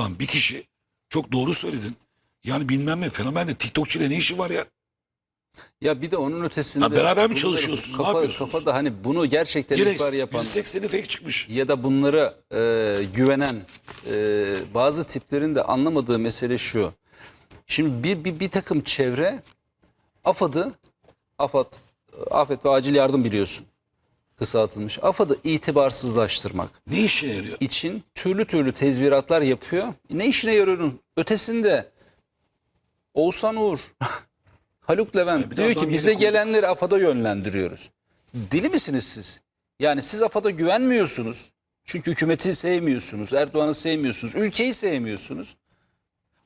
Lan bir kişi çok doğru söyledin. Yani bilmem ne fenomende TikTokçu ile ne işi var ya? Ya bir de onun ötesinde... Ha, beraber mi çalışıyorsunuz, ne Kafa, yapıyorsunuz? kafada hani bunu gerçekten Yine ihbar yapan 180'i fake çıkmış. ya da bunlara e, güvenen e, bazı tiplerin de anlamadığı mesele şu. Şimdi bir, bir, bir takım çevre AFAD'ı AFAD, Afet ve Acil Yardım biliyorsun kısaltılmış. AFAD'ı itibarsızlaştırmak Ne işe yarıyor? için türlü türlü tezviratlar yapıyor. Ne işine yarıyor'nun ötesinde Oğuzhan Uğur, Haluk Levent bir de diyor adam ki bize gelenleri AFAD'a yönlendiriyoruz. Deli misiniz siz? Yani siz AFAD'a güvenmiyorsunuz. Çünkü hükümeti sevmiyorsunuz, Erdoğan'ı sevmiyorsunuz, ülkeyi sevmiyorsunuz.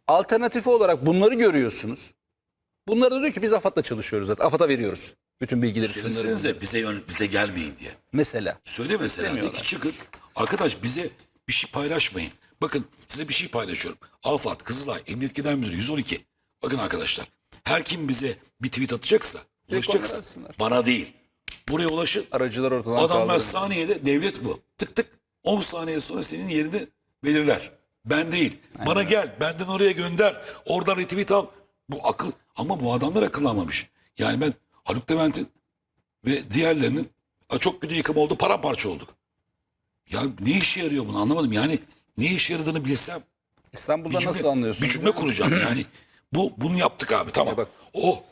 Alternatifi olarak bunları görüyorsunuz. Bunlar da diyor ki biz AFAD'la çalışıyoruz zaten. AFAD'a veriyoruz. Bütün bilgileri şunları. Söylesenize bize yön, bize gelmeyin diye. Mesela. Söyle mesela de ki çıkın. Arkadaş bize bir şey paylaşmayın. Bakın size bir şey paylaşıyorum. Afat, Kızılay, Emniyet Genel Müdürü 112. Bakın arkadaşlar. Her kim bize bir tweet atacaksa, ulaşacaksa atsınlar. bana değil. Buraya ulaşın. Aracılar ortadan Adamlar kaldırın. saniyede devlet bu. Tık tık 10 saniye sonra senin yerini belirler. Ben değil. Bana gel. Benden oraya gönder. Oradan retweet al. Bu akıl. Ama bu adamlar akıllanmamış. Yani ben Haluk Levent'in ve diğerlerinin "Aa, çok kötü yıkım oldu paramparça olduk. Ya ne işe yarıyor bunu anlamadım. Yani ne işe yaradığını bilsem İstanbul'da cümle, nasıl anlıyorsun? bir cümle kuracağım yani. Bu bunu yaptık abi tamam. Bak- Oh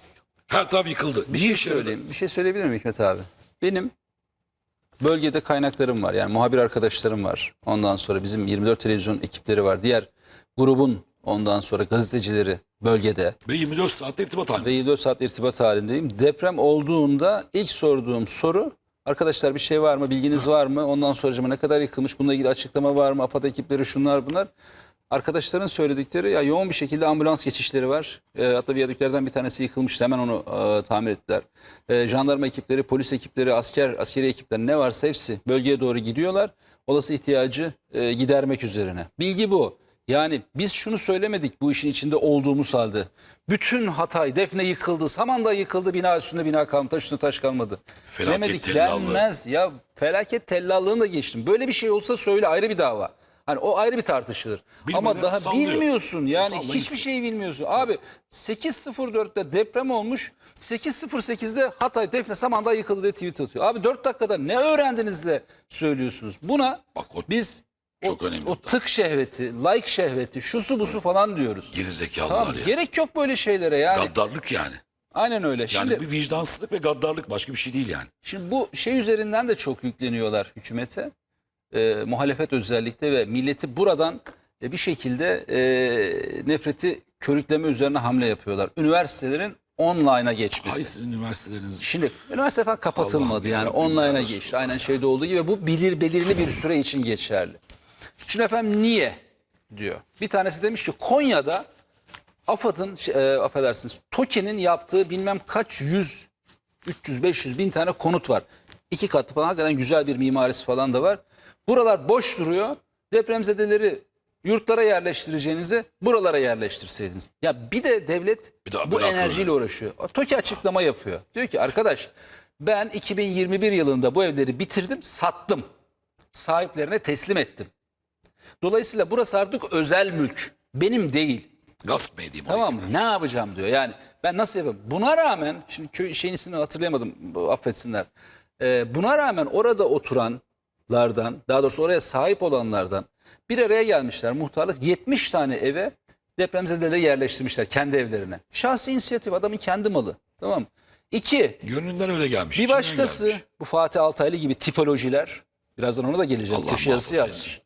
her taraf yıkıldı. Bir Niye şey işe yaradı? söyleyeyim. Bir şey söyleyebilir miyim Hikmet abi? Benim bölgede kaynaklarım var. Yani muhabir arkadaşlarım var. Ondan sonra bizim 24 televizyon ekipleri var. Diğer grubun ondan sonra gazetecileri bölgede. Ve 24 saatte irtibat Ve halindeyiz. 24 saat irtibat halindeyim. Deprem olduğunda ilk sorduğum soru arkadaşlar bir şey var mı bilginiz var mı? Ondan sonra ne kadar yıkılmış bununla ilgili açıklama var mı? AFAD ekipleri şunlar bunlar. Arkadaşların söyledikleri ya yoğun bir şekilde ambulans geçişleri var. E, hatta viyadüklerden bir tanesi yıkılmıştı hemen onu e, tamir ettiler. E, jandarma ekipleri, polis ekipleri, asker, askeri ekipler ne varsa hepsi bölgeye doğru gidiyorlar. Olası ihtiyacı e, gidermek üzerine. Bilgi bu. Yani biz şunu söylemedik bu işin içinde olduğumuz halde. Bütün Hatay, Defne yıkıldı, Samandağ yıkıldı, bina üstünde bina kalmadı, taş üstünde taş kalmadı. Felaket Demedik tellallığı. denmez. Ya felaket tellallığını da geçtim. Böyle bir şey olsa söyle ayrı bir dava. Hani o ayrı bir tartışılır. Bilmeden Ama daha sallıyor. bilmiyorsun yani Sallayın. hiçbir şeyi bilmiyorsun. Abi 8.04'te deprem olmuş. 8.08'de Hatay, Defne, Samandağ yıkıldı diye tweet atıyor. Abi 4 dakikada ne öğrendiniz de söylüyorsunuz. Buna Bak o biz çok o, önemli. o tık şehveti, like şehveti, şusu busu falan diyoruz. Geri zekalılar Tamam, ya. gerek yok böyle şeylere yani. Gaddarlık yani. Aynen öyle. Yani Şimdi bir vicdansızlık ve gaddarlık başka bir şey değil yani. Şimdi bu şey üzerinden de çok yükleniyorlar hükümete. Ee, muhalefet özellikle ve milleti buradan e, bir şekilde e, nefreti körükleme üzerine hamle yapıyorlar. Üniversitelerin online'a geçmesi. Hayır sizin üniversiteleriniz Şimdi üniversite falan kapatılmadı Allah'ım yani online'a geçti. Aynen şeyde olduğu gibi bu bilir belirli bir süre için geçerli. Şimdi efendim niye diyor. Bir tanesi demiş ki Konya'da AFAD'ın şey, e, affedersiniz TOKİ'nin yaptığı bilmem kaç yüz 300-500 bin tane konut var. İki katlı falan hakikaten güzel bir mimarisi falan da var. Buralar boş duruyor. Depremzedeleri yurtlara yerleştireceğinizi buralara yerleştirseydiniz. Ya bir de devlet Bir de bu enerjiyle uğraşıyor. O TOKİ açıklama yapıyor. Diyor ki arkadaş ben 2021 yılında bu evleri bitirdim sattım. Sahiplerine teslim ettim. Dolayısıyla burası artık özel mülk. Benim değil. gasp mı edeyim? Tamam mı? Ne yapacağım diyor. Yani ben nasıl yapayım? Buna rağmen şimdi köy şeyin ismini hatırlayamadım. Affetsinler. Ee, buna rağmen orada oturanlardan daha doğrusu oraya sahip olanlardan bir araya gelmişler. Muhtarlık 70 tane eve depremzedeleri yerleştirmişler kendi evlerine. Şahsi inisiyatif adamın kendi malı. Tamam mı? İki, Gönlünden öyle gelmiş. bir başkası gelmiş. bu Fatih Altaylı gibi tipolojiler birazdan ona da geleceğim. Allah Köşe yazısı yazmış.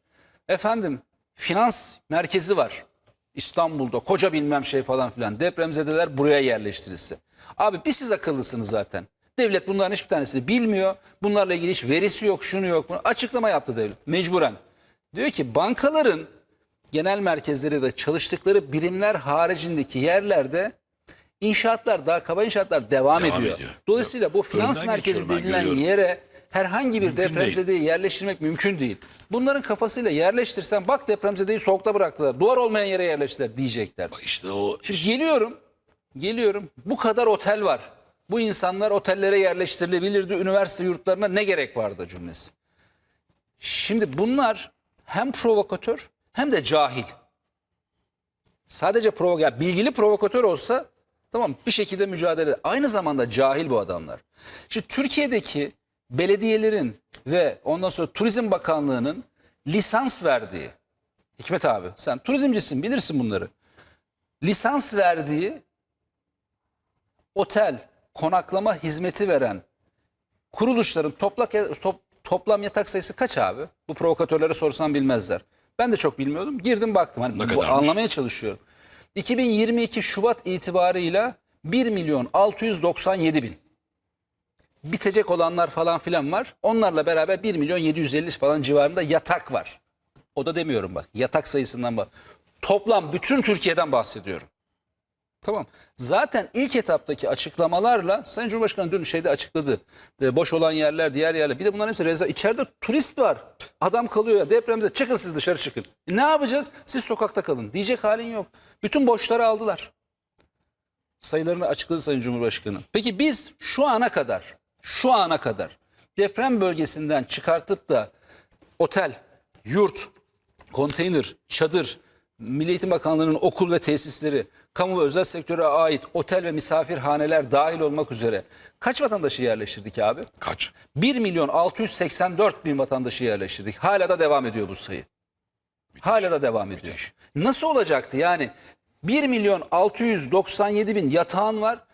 Efendim finans merkezi var. İstanbul'da koca bilmem şey falan filan. Depremzedeler buraya yerleştirilse. Abi bir siz akıllısınız zaten. Devlet bunların hiçbir tanesini bilmiyor. Bunlarla ilgili hiç verisi yok, şunu yok. Bunu. Açıklama yaptı devlet mecburen. Diyor ki bankaların genel merkezleri de çalıştıkları birimler haricindeki yerlerde inşaatlar daha kaba inşaatlar devam, Devam ediyor. ediyor. Dolayısıyla bu finans Önünden merkezi denilen yere herhangi bir Mümkün depremzedeyi yerleştirmek mümkün değil. Bunların kafasıyla yerleştirsen bak depremzedeyi soğukta bıraktılar. Duvar olmayan yere yerleştirdiler diyecekler. İşte o Şimdi geliyorum, geliyorum. Bu kadar otel var. Bu insanlar otellere yerleştirilebilirdi. Üniversite yurtlarına ne gerek vardı cümlesi. Şimdi bunlar hem provokatör hem de cahil. Sadece provo ya bilgili provokatör olsa tamam bir şekilde mücadele. Aynı zamanda cahil bu adamlar. Şimdi Türkiye'deki belediyelerin ve ondan sonra Turizm Bakanlığı'nın lisans verdiği Hikmet abi sen turizmcisin bilirsin bunları. Lisans verdiği otel, konaklama hizmeti veren kuruluşların toplak, top- toplam yatak sayısı kaç abi? Bu provokatörlere sorsam bilmezler. Ben de çok bilmiyordum. Girdim baktım. Hani bu, kadarmış? anlamaya çalışıyorum. 2022 Şubat itibarıyla 1 milyon 697 bin. Bitecek olanlar falan filan var. Onlarla beraber 1 milyon 750 falan civarında yatak var. O da demiyorum bak. Yatak sayısından bak. Toplam bütün Türkiye'den bahsediyorum. Tamam. Zaten ilk etaptaki açıklamalarla Sayın Cumhurbaşkanı dün şeyde açıkladı. E, boş olan yerler, diğer yerler. Bir de bunların hepsi reza. İçeride turist var. Adam kalıyor ya depremde. Çıkın siz dışarı çıkın. E, ne yapacağız? Siz sokakta kalın. Diyecek halin yok. Bütün boşları aldılar. Sayılarını açıkladı Sayın Cumhurbaşkanı. Peki biz şu ana kadar, şu ana kadar deprem bölgesinden çıkartıp da otel, yurt, konteyner, çadır, Milli Eğitim Bakanlığı'nın okul ve tesisleri, kamu ve özel sektöre ait otel ve misafirhaneler dahil olmak üzere kaç vatandaşı yerleştirdik abi? Kaç? 1 milyon 684 bin vatandaşı yerleştirdik. Hala da devam ediyor bu sayı. Hala da devam ediyor. Nasıl olacaktı yani? 1 milyon 697 bin yatağın var.